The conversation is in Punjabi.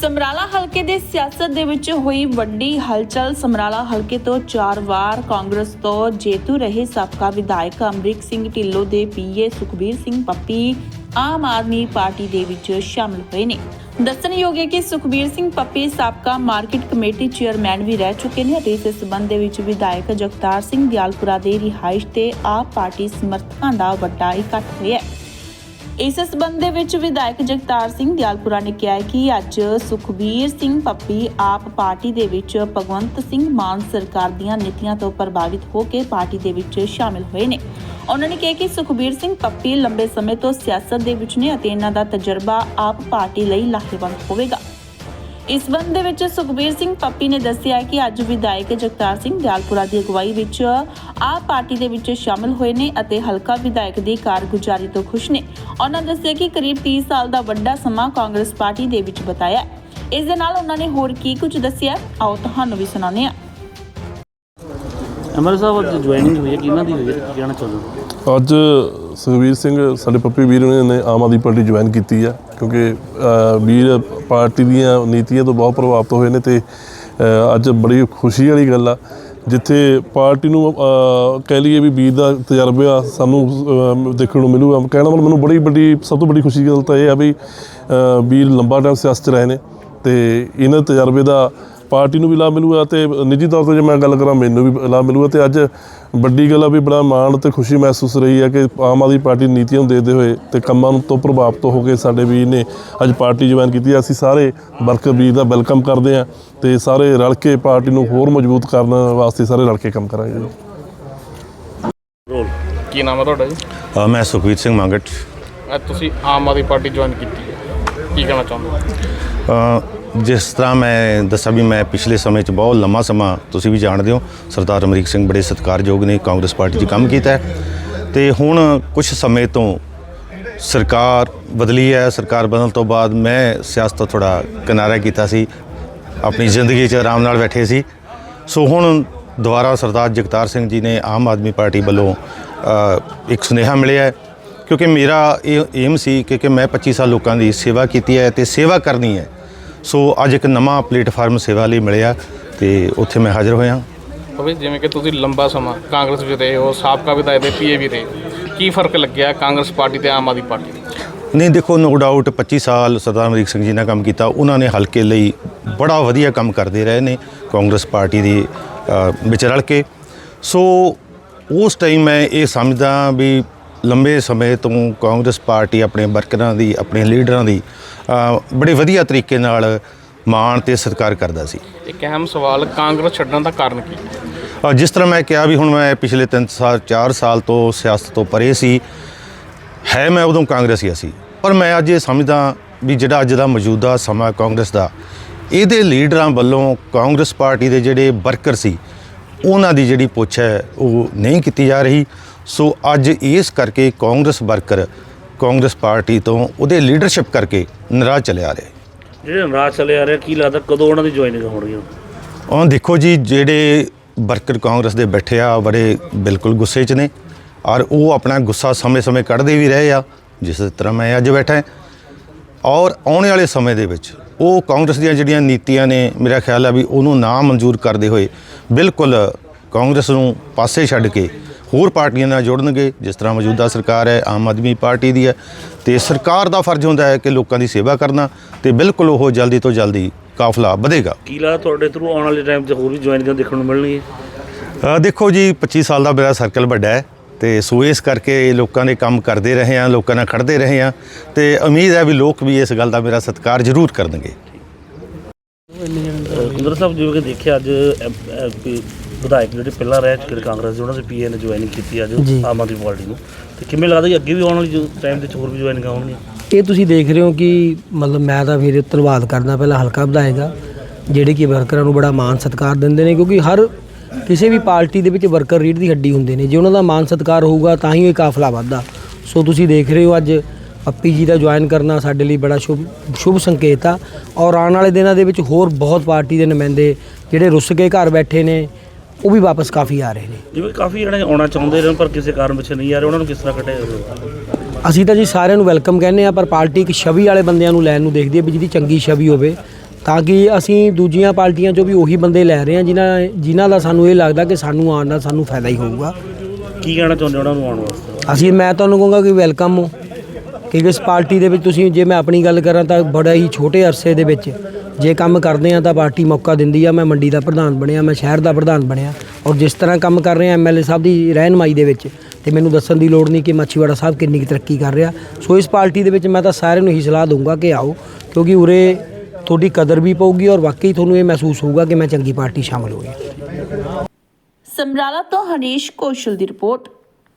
ਸਮਰਾਲਾ ਹਲਕੇ ਦੇ ਸਿਆਸਤ ਦੇ ਵਿੱਚ ਹੋਈ ਵੱਡੀ ਹਲਚਲ। ਸਮਰਾਲਾ ਹਲਕੇ ਤੋਂ ਚਾਰ ਵਾਰ ਕਾਂਗਰਸ ਤੋਂ ਜੇਤੂ ਰਹੇ ਸਾਬਕਾ ਵਿਧਾਇਕ ਅਮਰਿਕ ਸਿੰਘ ਢਿੱਲੋਂ ਦੇ ਪੀਏ ਸੁਖਬੀਰ ਸਿੰਘ ਪੱਪੀ ਆਮ ਆਦਮੀ ਪਾਰਟੀ ਦੇ ਵਿੱਚ ਸ਼ਾਮਲ ਹੋਏ ਨੇ। ਦੱਸਣਯੋਗ ਹੈ ਕਿ ਸੁਖਬੀਰ ਸਿੰਘ ਪੱਪੀ ਸਾਬਕਾ ਮਾਰਕੀਟ ਕਮੇਟੀ ਚੇਅਰਮੈਨ ਵੀ ਰਹਿ ਚੁੱਕੇ ਨੇ ਅਤੇ ਇਸ ਸਬੰਧ ਦੇ ਵਿੱਚ ਵਿਧਾਇਕ ਜਗਤਾਰ ਸਿੰਘ ਦਿਆਲਪੁਰਾ ਦੇ ਰਿਹਾਇਸ਼ ਤੇ ਆਪ ਪਾਰਟੀ ਸਮਰਥਕਾਂ ਦਾ ਵੱਡਾ ਇਕੱਠ ਹੋਇਆ ਹੈ। ਇਸ ਸਬੰਧ ਦੇ ਵਿੱਚ ਵਿਧਾਇਕ ਜਗਤਾਰ ਸਿੰਘ ਦਿਆਲਪੁਰਾ ਨੇ ਕਿਹਾ ਕਿ ਅੱਜ ਸੁਖਬੀਰ ਸਿੰਘ ਪੱਪੀ ਆਪ ਪਾਰਟੀ ਦੇ ਵਿੱਚ ਭਗਵੰਤ ਸਿੰਘ ਮਾਨ ਸਰਕਾਰ ਦੀਆਂ ਨੀਤੀਆਂ ਤੋਂ ਪ੍ਰਭਾਵਿਤ ਹੋ ਕੇ ਪਾਰਟੀ ਦੇ ਵਿੱਚ ਸ਼ਾਮਿਲ ਹੋਏ ਨੇ। ਉਹਨਾਂ ਨੇ ਕਿਹਾ ਕਿ ਸੁਖਬੀਰ ਸਿੰਘ ਪੱਪੀ ਲੰਬੇ ਸਮੇਂ ਤੋਂ ਸਿਆਸਤ ਦੇ ਵਿੱਚ ਨੇ ਅਤੇ ਇਹਨਾਂ ਦਾ ਤਜਰਬਾ ਆਪ ਪਾਰਟੀ ਲਈ ਲਾਹੇਵੰਦ ਹੋਵੇਗਾ। ਇਸ ਸੰਬੰਧ ਦੇ ਵਿੱਚ ਸੁਖਬੀਰ ਸਿੰਘ ਪੱਪੀ ਨੇ ਦੱਸਿਆ ਕਿ ਅੱਜ ਵਿਧਾਇਕ ਜਗਤਾਰ ਸਿੰਘ ਦਿਆਲਪੁਰਾ ਦੀ ਅਗਵਾਈ ਵਿੱਚ ਆਪ ਪਾਰਟੀ ਦੇ ਵਿੱਚ ਸ਼ਾਮਲ ਹੋਏ ਨੇ ਅਤੇ ਹਲਕਾ ਵਿਧਾਇਕ ਦੀ ਕਾਰਗੁਜ਼ਾਰੀ ਤੋਂ ਖੁਸ਼ ਨੇ। ਉਹਨਾਂ ਦੱਸਿਆ ਕਿ ਕਰੀਬ 30 ਸਾਲ ਦਾ ਵੱਡਾ ਸਮਾਂ ਕਾਂਗਰਸ ਪਾਰਟੀ ਦੇ ਵਿੱਚ ਬਤਾਇਆ ਇਸ ਦੇ ਨਾਲ ਉਹਨਾਂ ਨੇ ਹੋਰ ਕੀ ਕੁਝ ਦੱਸਿਆ ਆਓ ਤੁਹਾਨੂੰ ਵੀ ਸੁਣਾਉਂਦੇ ਹਾਂ। ਐਮਐਲ ਸਾਹਿਬ, ਅੱਜ ਜੁਆਇਨਿੰਗ ਹੋਈ ਹੈ। ਕਿਹਨਾਂ ਦੀ ਹੋਈ ਹੈ? ਕੀ ਕਹਿਣਾ ਚਾਹੁੰਦੇ ਹੋ? ਅੱਜ ਸੁਖਵੀਰ ਸਿੰਘ ਸਾਡੇ ਪੱਪੀ ਵੀਰ ਨੇ ਆਮ ਆਦਮੀ ਪਾਰਟੀ ਜੁਆਇਨ ਕੀਤੀ ਆ, ਕਿਉਂਕਿ ਵੀਰ ਪਾਰਟੀ ਦੀਆਂ ਨੀਤੀਆਂ ਤੋਂ ਬਹੁਤ ਪ੍ਰਭਾਵਿਤ ਹੋਏ ਨੇ ਤੇ ਅੱਜ ਬੜੀ ਖੁਸ਼ੀ ਵਾਲੀ ਗੱਲ ਆ, ਜਿੱਥੇ ਪਾਰਟੀ ਨੂੰ ਕਹਿ ਲਈਏ ਵੀ ਵੀਰ ਦਾ ਤਜਰਬਾ ਸਾਨੂੰ ਦੇਖਣ ਨੂੰ ਮਿਲੂਗਾ। ਕਹਿਣਾ ਮਤਲਬ ਮੈਨੂੰ ਬੜੀ ਵੱਡੀ ਸਭ ਤੋਂ ਵੱਡੀ ਖੁਸ਼ੀ ਦੀ ਗੱਲ ਤਾਂ ਇਹ ਆ ਵੀ ਵੀਰ ਲੰਬਾ ਟਾਈਮ ਸਿਆਸਤ ਰਹੇ ਨੇ ਤੇ ਇਹਨਾਂ ਤਜਰਬੇ ਦਾ ਪਾਰਟੀ ਨੂੰ ਵੀ ਲਾਭ ਮਿਲੂਗਾ ਤੇ ਨਿੱਜੀ ਤੌਰ ਤੇ ਜੇ ਮੈਂ ਗੱਲ ਕਰਾਂ ਮੈਨੂੰ ਵੀ ਲਾਭ ਮਿਲੂਗਾ ਤੇ ਅੱਜ ਵੱਡੀ ਗੱਲ ਆ ਵੀ ਬੜਾ ਮਾਣ ਤੇ ਖੁਸ਼ੀ ਮਹਿਸੂਸ ਰਹੀ ਹੈ ਕਿ ਆਮ ਆਦਮੀ ਪਾਰਟੀ ਨੀਤੀਆਂ ਨੂੰ ਦੇਖਦੇ ਹੋਏ ਤੇ ਕੰਮਾਂ ਨੂੰ ਤੋਂ ਪ੍ਰਭਾਵਿਤ ਹੋ ਕੇ ਸਾਡੇ ਵੀਰ ਨੇ ਅੱਜ ਪਾਰਟੀ ਜੁਆਇਨ ਕੀਤੀ ਹੈ। ਅਸੀਂ ਸਾਰੇ ਵਰਕਰ ਵੀਰ ਦਾ ਵੈਲਕਮ ਕਰਦੇ ਹਾਂ ਤੇ ਸਾਰੇ ਰਲ ਕੇ ਪਾਰਟੀ ਨੂੰ ਹੋਰ ਮਜ਼ਬੂਤ ਕਰਨ ਵਾਸਤੇ ਸਾਰੇ ਰਲ ਕੇ ਕੰਮ ਕਰਾਂਗੇ। ਜੀ ਰੋਲ। ਕੀ ਨਾਮ ਹੈ ਤੁਹਾਡਾ ਜੀ? ਅ, ਮੈਂ ਸੁਖਵੀਰ ਸਿੰਘ ਮੰਗਟ। ਅੱਜ ਤੁਸੀਂ ਆਮ ਆਦਮੀ ਪਾਰਟੀ ਜੁਆਇਨ ਕੀਤੀ ਹੈ। ਕੀ ਕਹਿਣਾ ਚਾਹੁੰਦੇ ਜਿਸ ਤਰ੍ਹਾਂ ਮੈਂ ਦੱਸਾਂ ਵੀ ਮੈਂ ਪਿਛਲੇ ਸਮੇਂ 'ਚ ਬਹੁਤ ਲੰਮਾ ਸਮਾਂ ਤੁਸੀਂ ਵੀ ਜਾਣਦੇ ਹੋ, ਸਰਦਾਰ ਅਮਰੀਕ ਸਿੰਘ ਬੜੇ ਸਤਿਕਾਰਯੋਗ ਨੇ, ਕਾਂਗਰਸ ਪਾਰਟੀ 'ਚ ਕੰਮ ਕੀਤਾ ਹੈ। ਤੇ ਹੁਣ ਕੁਝ ਸਮੇਂ ਤੋਂ ਸਰਕਾਰ ਬਦਲੀ ਹੈ, ਸਰਕਾਰ ਬਦਲਣ ਤੋਂ ਬਾਅਦ ਮੈਂ ਸਿਆਸਤ ਤੋਂ ਥੋੜਾ ਕਿਨਾਰਾ ਕੀਤਾ ਸੀ, ਆਪਣੀ ਜ਼ਿੰਦਗੀ 'ਚ ਆਰਾਮ ਨਾਲ ਬੈਠੇ ਸੀ। ਸੋ ਹੁਣ ਦੁਬਾਰਾ ਸਰਦਾਰ ਜਗਤਾਰ ਸਿੰਘ ਜੀ ਨੇ ਆਮ ਆਦਮੀ ਪਾਰਟੀ ਵੱਲੋਂ ਇੱਕ ਸੁਨੇਹਾ ਮਿਲਿਆ ਕਿਉਂਕਿ ਮੇਰਾ ਇਹ ਏਮ ਸੀ ਕਿ ਕਿ ਮੈਂ 25 ਸਾਲ ਲੋਕਾਂ ਦੀ ਸੇਵਾ ਕੀਤੀ ਹੈ ਤੇ ਸੇਵਾ ਕਰਨੀ ਹੈ। ਸੋ ਅੱਜ ਇੱਕ ਨਵਾਂ ਪਲੇਟਫਾਰਮ ਸੇਵਾ ਲਈ ਮਿਲਿਆ ਤੇ ਉੱਥੇ ਮੈਂ ਹਾਜ਼ਰ ਹੋਇਆ। ਭਾਵੇਂ ਜਿਵੇਂ ਕਿ ਤੁਸੀਂ ਲੰਬਾ ਸਮਾਂ ਕਾਂਗਰਸ ਵਿੱਚ ਰਹੇ ਹੋ ਸਾਬਕਾ ਵਿਧਾਇਕ ਦੇ ਪੀਏ ਵੀ ਰਹੇ ਕੀ ਫ਼ਰਕ ਲੱਗਿਆ ਕਾਂਗਰਸ ਪਾਰਟੀ ਤੇ ਆਮ ਆਦਮੀ ਪਾਰਟੀ? ਨਹੀਂ ਦੇਖੋ ਨੋ ਡਾਊਟ 25 ਸਾਲ ਸਰਦਾਰ ਅਮਰੀਕ ਸਿੰਘ ਜੀ ਨੇ ਕੰਮ ਕੀਤਾ ਉਹਨਾਂ ਨੇ ਹਲਕੇ ਲਈ ਬੜਾ ਵਧੀਆ ਕੰਮ ਕਰਦੇ ਰਹੇ ਨੇ ਕਾਂਗਰਸ ਪਾਰਟੀ ਦੀ ਵਿੱਚ ਰਲ ਕੇ। ਸੋ ਉਸ ਟਾਈਮ ਮੈਂ ਇਹ ਸਮਝਦਾ ਵੀ ਲੰਬੇ ਸਮੇਂ ਤੋਂ ਕਾਂਗਰਸ ਪਾਰਟੀ ਆਪਣੇ ਵਰਕਰਾਂ ਦੀ ਆਪਣੇ ਲੀਡਰਾਂ ਦੀ ਬੜੇ ਵਧੀਆ ਤਰੀਕੇ ਨਾਲ ਮਾਣ ਤੇ ਸਤਿਕਾਰ ਕਰਦਾ ਸੀ। ਇੱਕ ਅਹਿਮ ਸਵਾਲ ਕਾਂਗਰਸ ਛੱਡਣ ਦਾ ਕਾਰਨ ਕੀ? ਜਿਸ ਤਰ੍ਹਾਂ ਮੈਂ ਕਿਹਾ ਵੀ ਹੁਣ ਮੈਂ ਪਿਛਲੇ 3 ਸਾਲ 4 ਸਾਲ ਤੋਂ ਸਿਆਸਤ ਤੋਂ ਪਰੇ ਸੀ ਹੈ ਮੈਂ ਉਦੋਂ ਕਾਂਗਰਸੀ ਸੀ। ਪਰ ਮੈਂ ਅੱਜ ਇਹ ਸਮਝਦਾ ਵੀ ਜਿਹੜਾ ਅੱਜ ਦਾ ਮੌਜੂਦਾ ਸਮਾਂ ਕਾਂਗਰਸ ਦਾ ਇਹਦੇ ਲੀਡਰਾਂ ਵੱਲੋਂ ਕਾਂਗਰਸ ਪਾਰਟੀ ਦੇ ਜਿਹੜੇ ਵਰਕਰ ਸੀ ਉਹਨਾਂ ਦੀ ਜਿਹੜੀ ਪੁੱਛ ਹੈ ਉਹ ਨਹੀਂ ਕੀਤੀ ਜਾ ਰਹੀ। ਸੋ ਅੱਜ ਇਸ ਕਰਕੇ ਕਾਂਗਰਸ ਵਰਕਰ ਕਾਂਗਰਸ ਪਾਰਟੀ ਤੋਂ ਉਹਦੇ ਲੀਡਰਸ਼ਿਪ ਕਰਕੇ ਨਾਰਾਜ਼ ਚਲੇ ਆ ਰਹੇ। ਜਿਹੜੇ ਨਾਰਾਜ਼ ਚਲੇ ਆ ਰਹੇ ਕੀ ਲੱਗਦਾ ਕਦੋਂ ਉਹਨਾਂ ਦੀ ਜੁਆਇਨਿੰਗ ਹੋਣਗੀਆਂ? ਉਹ ਦੇਖੋ ਜੀ ਜਿਹੜੇ ਵਰਕਰ ਕਾਂਗਰਸ ਦੇ ਬੈਠੇ ਆ ਬੜੇ ਬਿਲਕੁਲ ਗੁੱਸੇ 'ਚ ਨੇ ਔਰ ਉਹ ਆਪਣਾ ਗੁੱਸਾ ਸਮੇਂ-ਸਮੇਂ ਕੱਢਦੇ ਵੀ ਰਹੇ ਆ ਜਿਸ ਤਰ੍ਹਾਂ ਮੈਂ ਅੱਜ ਬੈਠਾ ਔਰ ਆਉਣ ਵਾਲੇ ਸਮੇਂ ਦੇ ਵਿੱਚ ਉਹ ਕਾਂਗਰਸ ਦੀਆਂ ਜਿਹੜੀਆਂ ਨੀਤੀਆਂ ਨੇ ਮੇਰਾ ਖਿਆਲ ਹੈ ਵੀ ਉਹਨੂੰ ਨਾ ਮਨਜ਼ੂਰ ਕਰਦੇ ਹੋਏ ਬਿਲਕੁਲ ਕਾਂਗਰਸ ਨੂੰ ਪਾਸੇ ਛੱਡ ਕੇ ਹੋਰ ਪਾਰਟੀਆਂ ਨਾਲ ਜੁੜਨਗੇ ਜਿਸ ਤਰ੍ਹਾਂ ਮੌਜੂਦਾ ਸਰਕਾਰ ਹੈ ਆਮ ਆਦਮੀ ਪਾਰਟੀ ਦੀ ਹੈ ਤੇ ਸਰਕਾਰ ਦਾ ਫਰਜ਼ ਹੁੰਦਾ ਹੈ ਕਿ ਲੋਕਾਂ ਦੀ ਸੇਵਾ ਕਰਨਾ ਤੇ ਬਿਲਕੁਲ ਉਹ ਜਲਦੀ ਤੋਂ ਜਲਦੀ ਕਾਫਲਾ ਵਧੇਗਾ। ਕੀ ਲੱਗਦਾ ਤੁਹਾਡੇ ਥਰੂ ਆਉਣ ਵਾਲੇ ਟਾਈਮ 'ਚ ਹੋਰ ਵੀ ਜੁਆਇਨਿੰਗਾਂ ਦੇਖਣ ਨੂੰ ਮਿਲਣਗੀਆਂ? ਦੇਖੋ ਜੀ 25 ਸਾਲ ਦਾ ਮੇਰਾ ਸਰਕਲ ਵੱਡਾ ਹੈ। ਤੇ ਸੋ ਇਸ ਕਰਕੇ ਲੋਕਾਂ ਦੇ ਕੰਮ ਕਰਦੇ ਰਹੇ ਆ ਲੋਕਾਂ ਨਾਲ ਖੜਦੇ ਰਹੇ ਆ ਤੇ ਉਮੀਦ ਹੈ ਵੀ ਲੋਕ ਵੀ ਇਸ ਗੱਲ ਦਾ ਮੇਰਾ ਸਤਿਕਾਰ ਜ਼ਰੂਰ ਕਰਨਗੇ। ਕੁੰਦਰ ਸਾਹਿਬ ਜਿਵੇਂ ਕਿ ਦੇਖਿਆ ਅੱਜ ਵਿਧਾਇਕ ਜਿਹੜੇ ਪਹਿਲਾਂ ਰਹਿ ਚੁੱਕੇ ਕਾਂਗਰਸ ਦੇ ਉਹਨਾਂ ਦੇ ਪੀਏ ਨੇ ਜੁਆਇਨਿੰਗ ਕੀਤੀ ਅੱਜ ਆਮ ਆਦਮੀ ਪਾਰਟੀ ਨੂੰ। ਤੇ ਕਿਵੇਂ ਲੱਗਦਾ ਕਿ ਅੱਗੇ ਵੀ ਆਉਣ ਵਾਲੀ ਟਾਈਮ ਦੇ ਵਿੱਚ ਹੋਰ ਵੀ ਜੁਆਇਨਿੰਗਾਂ ਹੋਣਗੀਆਂ ਇਹ ਤੁਸੀਂ ਦੇਖ ਰਹੇ ਹੋ ਕਿ ਮਤਲਬ ਮੈਂ ਤਾਂ ਫਿਰ ਧੰਨਵਾਦ ਕਰਦਾ ਪਹਿਲਾਂ ਹਲਕਾ ਵਿਧਾਇਕ ਜਿਹੜੇ ਕਿ ਵਰਕਰਾਂ ਨੂੰ ਬੜਾ ਮਾਣ ਸਤਿਕਾਰ ਦਿੰਦੇ ਨੇ ਕਿਉਂਕਿ ਹਰ ਕਿਸੇ ਵੀ ਪਾਰਟੀ ਦੇ ਵਿੱਚ ਵਰਕਰ ਰੀੜ ਦੀ ਹੱਡੀ ਹੁੰਦੇ ਨੇ ਜੇ ਉਹਨਾਂ ਦਾ ਮਾਣ ਸਤਿਕਾਰ ਹੋਊਗਾ ਤਾਂ ਹੀ ਇਹ ਕਾਫਲਾ ਵੱਧਦਾ। ਸੋ ਤੁਸੀਂ ਦੇਖ ਰਹੇ ਹੋ ਅੱਜ ਪੱਪੀ ਜੀ ਦਾ ਜੁਆਇਨ ਕਰਨਾ ਸਾਡੇ ਲਈ ਬੜਾ ਸ਼ੁਭ ਸ਼ੁਭ ਸੰਕੇਤ ਆ। ਔਰ ਆਉਣ ਵਾਲੇ ਦਿਨਾਂ ਦੇ ਵਿੱਚ ਹੋਰ ਬਹੁਤ ਪਾਰਟੀ ਦੇ ਨੁਮਾਇੰਦੇ ਜਿਹੜੇ ਰੁੱਸ ਕੇ ਘਰ ਬੈਠੇ ਨੇ ਉਹ ਵੀ ਵਾਪਸ ਕਾਫੀ ਆ ਰਹੇ ਨੇ। ਜਿਵੇਂ ਕਾਫੀ ਜਣੇ ਆਉਣਾ ਚਾਹੁੰਦੇ ਨੇ ਪਰ ਕਿਸੇ ਕਾਰਨ ਪਿੱਛੇ ਨਹੀਂ ਆ ਰਹੇ ਉਹਨਾਂ ਨੂੰ ਕਿਸ ਤਰ੍ਹਾਂ ਕੱਢਿਆ ਜਾਵੇ? ਅਸੀਂ ਤਾਂ ਜੀ ਸਾਰਿਆਂ ਨੂੰ ਵੈਲਕਮ ਕਹਿੰਦੇ ਆ ਪਰ ਪਾਰਟੀ ਇੱਕ ਛਵੀ ਵਾਲੇ ਬੰਦਿਆਂ ਨੂੰ ਲੈਣ ਨੂੰ ਦੇਖਦੀ ਹੈ ਵੀ ਜਿਹਦੀ ਚੰਗੀ ਛਵੀ ਹੋਵੇ। ਤਾਂ ਕਿ ਅਸੀਂ ਦੂਜੀਆਂ ਪਾਰਟੀਆਂ 'ਚੋਂ ਵੀ ਉਹੀ ਬੰਦੇ ਲੈ ਰਹੇ ਹਾਂ ਜਿਨ੍ਹਾਂ ਜਿਨ੍ਹਾਂ ਦਾ ਸਾਨੂੰ ਇਹ ਲੱਗਦਾ ਕਿ ਸਾਨੂੰ ਆਉਣ ਨਾਲ ਸਾਨੂੰ ਫਾਇਦਾ ਹੀ ਹੋਊਗਾ। ਕੀ ਕਹਿਣਾ ਚਾਹੁੰਦੇ ਉਹਨਾਂ ਨੂੰ ਆਉਣ ਵਾਸਤੇ? ਅਸੀਂ ਮੈਂ ਤੁਹਾਨੂੰ ਕਹੂੰਗਾ ਕਿ ਵੈਲਕਮ ਹੋ। ਕਿਉਂਕਿ ਇਸ ਪਾਰਟੀ ਦੇ ਵਿੱਚ ਤੁਸੀਂ ਜੇ ਮੈਂ ਆਪਣੀ ਗੱਲ ਕਰਾਂ ਤਾਂ ਬੜਾ ਹੀ ਛੋਟੇ ਅਰਸੇ ਦੇ ਵਿੱਚ ਜੇ ਕੰਮ ਕਰਦੇ ਆ ਤਾਂ ਪਾਰਟੀ ਮੌਕਾ ਦਿੰਦੀ ਆ। ਮੈਂ ਮੰਡੀ ਦਾ ਪ੍ਰਧਾਨ ਬਣਿਆ ਮੈਂ ਸ਼ਹਿਰ ਦਾ ਪ੍ਰਧਾਨ ਬਣਿਆ ਔਰ ਜਿਸ ਤਰ੍ਹਾਂ ਕੰਮ ਕਰ ਰਹੇ ਆ ਐਮਐਲਏ ਸਾਹਿਬ ਦੀ ਰਹਿਨਮਾਈ ਦੇ ਵਿੱਚ ਤੇ ਮੈਨੂੰ ਦੱਸਣ ਦੀ ਲੋੜ ਨਹੀਂ ਕਿ ਮਾਛੀਵਾੜਾ ਸਾਹਿਬ ਕਿੰਨੀ ਕੁ ਤਰੱਕੀ ਕਰ ਰਿਹਾ। ਸੋ ਇਸ ਪਾਰਟੀ ਦੇ ਵਿੱਚ ਮੈਂ ਤਾਂ ਸਾਰਿਆਂ ਨੂੰ ਹੀ ਸਲਾਹ ਦਊਂਗਾ ਕਿ ਆਓ ਕਿਉਂਕਿ ਉਰੇ ਤੁਹਾਡੀ ਕਦਰ ਵੀ ਪਊਗੀ ਔਰ ਵਾਕਈ ਤੁਹਾਨੂੰ ਇਹ ਮਹਿਸੂਸ ਹੋਊਗਾ ਕਿ ਮੈਂ ਚੰਗੀ ਪਾਰਟੀ ਸ਼ਾਮਲ ਹੋਈ ਸਮਰਾਲਾ ਤੋਂ ਹਰੀਸ਼ ਕੌਸ਼ਲ ਦੀ ਰਿਪੋਰਟ।